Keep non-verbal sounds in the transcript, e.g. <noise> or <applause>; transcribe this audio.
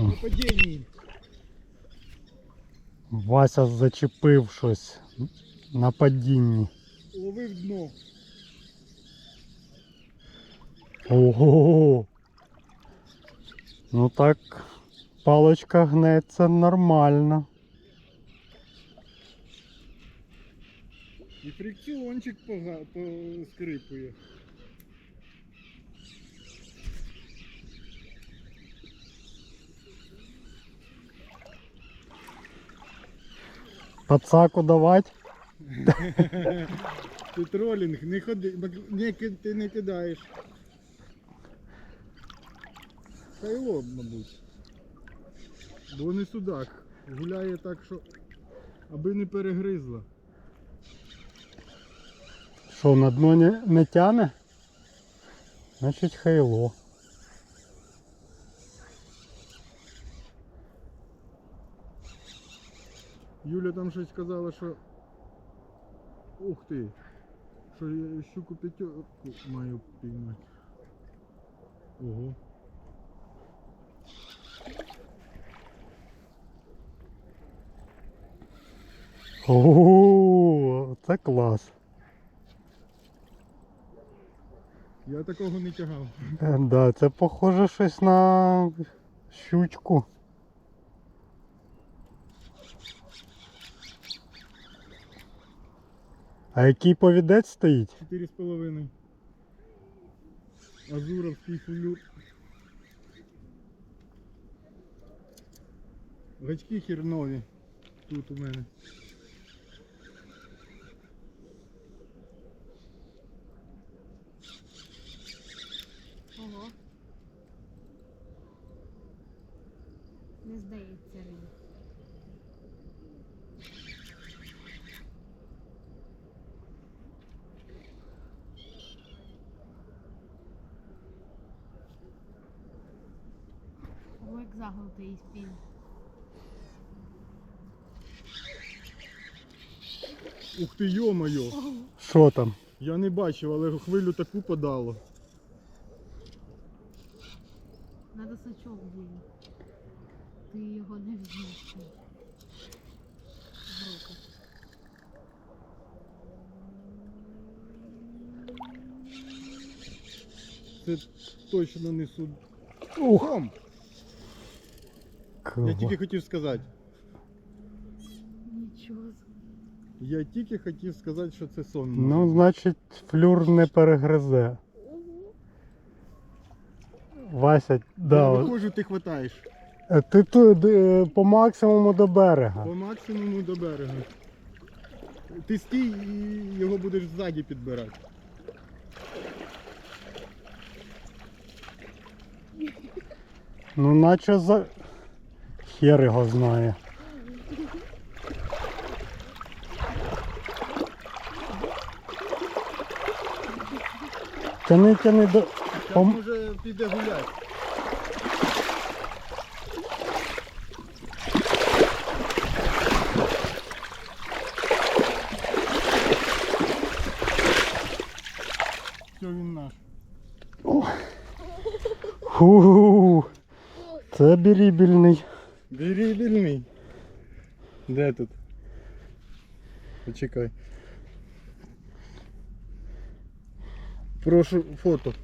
Нападінні. Вася зачепив щось на падінні. Ловив дно. Ого. Ну так, паличка гнеться нормально. І фрикціончик пога- поскрипує. Пацаку давать. <laughs> Ти тролінг, не ходи, не, ти не кидаєш. Хайло, мабуть. Бо не судак. Гуляє так, що аби не перегризла. Що, на дно не, не тяне? Значить хайло. Юля там щось сказала, що. Ух ти! Що я щуку п'ятерку маю піймати. Ого. Ого, це клас. Я такого не тягав. Е, Да, це похоже щось на щучку. А який повідець стоїть? Чотири з половиною. Азуровський фулюр. Гачки хернові. Тут у мене. Ого. Не здається риба. Як загнутий спін. Ух ти, йо-моє! Що там? Я не бачив, але хвилю таку подало. Надо сачок діяти. Ти його не візьмеш. В руку. Це точно не суд. Ух, Сом! Я тільки хотів сказати. Нічого. Я тільки хотів сказати, що це сон. Ну, значить, флюр не перегризе. Вася, Я да, от- виходжу, ти хватаєш. е, ти тут е, по максимуму до берега. По максимуму до берега. Ти стій і його будеш ззаді підбирати. Ну, наче за. Хер його знає. Тяни, тяни до. Пом- може піде гуляти. Все, він наш. Ху. Це бірібільний. Беребільний. Де тут? Почекай. Прошу фото.